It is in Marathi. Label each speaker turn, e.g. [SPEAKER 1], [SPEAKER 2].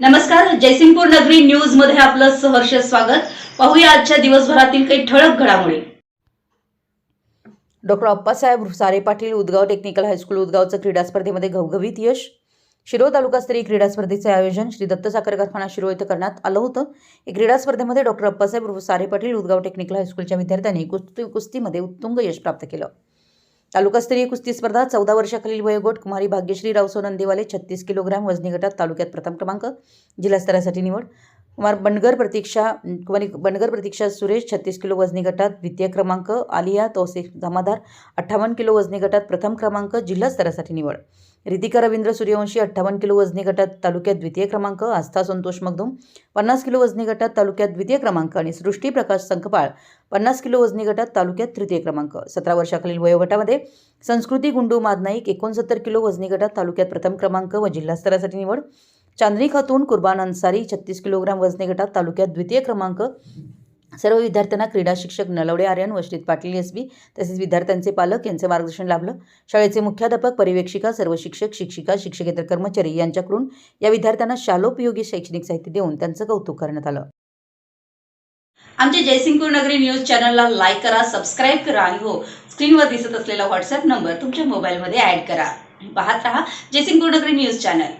[SPEAKER 1] नमस्कार जयसिंगपूर नगरी न्यूजमध्ये आपलं सहर्ष स्वागत. पाहूया आजच्या दिवसभरातील काही ठळक घडामोडी.
[SPEAKER 2] Doctor Appasaheb Sare Patil Udgaon technical high school उदगावचं क्रीडा स्पर्धेमध्ये घवघवीत यश. शिरोळ तालुकास्तरीय क्रीडा स्पर्धेचे आयोजन श्री दत्त साखर कारखाना शिरो इथं करण्यात आलं होतं. या क्रीडा स्पर्धेमध्ये डॉक्टर अप्पासाहेब उर्फ सारे पाटील उदगाव टेक्निकल हायस्कूलच्या विद्यार्थ्यांनी कुस्ती कुस्तीमध्ये उत्तुंग यश प्राप्त केलं. तालुकास्तरीय कुस्ती स्पर्धा चौदा वर्षाखालील वयोगट कुमारी भाग्यश्री रावसो नंदेवाले छत्तीस किलोग्रॅम वजनी गटात तालुक्यात प्रथम क्रमांक जिल्हास्तरासाठी निवड कुमार बनगर प्रतीक्षा कुमारी बनगर प्रतीक्षा सुरेश छत्तीस किलो वजनी गटात द्वितीय क्रमांक आलिया तौसिफ जमादार अठ्ठावन्न किलो वजनी गटात प्रथम क्रमांक जिल्हा स्तरासाठी निवड. रितिका रवींद्र सूर्यवंशी अठ्ठावन्न किलो वजनी गटात तालुक्यात द्वितीय क्रमांक आस्था संतोष मगदुम पन्नास किलो वजनी गटात तालुक्यात द्वितीय क्रमांक आणि सृष्टी प्रकाश संखपाळ पन्नास किलो वजनी गटात तालुक्यात तृतीय क्रमांक. सतरा वर्षाखालील वयोगटामध्ये संस्कृती गुंडू मादनाईक एकोणसत्तर किलो वजनी गटात तालुक्यात प्रथम क्रमांक व जिल्हा स्तरासाठी निवड. चांदणी खातून कुर्बान अन्सारी छत्तीस किलोग्राम वजने गटात तालुक्यात द्वितीय क्रमांक. सर्व विद्यार्थ्यांना क्रीडा शिक्षक नलवडे आर्यन व पाटील एस बी तसेच विद्यार्थ्यांचे पालक यांचे मार्गदर्शन लाभलं. शाळेचे मुख्याध्यापक परिवेक्षिका सर्व शिक्षक शिक्षिका शिक्षकेतर कर्मचारी यांच्याकडून या विद्यार्थ्यांना शालोपयोगी शैक्षणिक साहित्य देऊन त्यांचं कौतुक करण्यात आलं.
[SPEAKER 1] आमच्या जयसिंगपूर नगरी न्यूज चॅनलला लाईक करा सबस्क्राईब करा आणि हो स्क्रीनवर दिसत असलेला व्हॉट्सअप नंबर तुमच्या मोबाईलमध्ये ऍड करा. पाहत रहा जयसिंगपूर नगरी न्यूज चॅनल.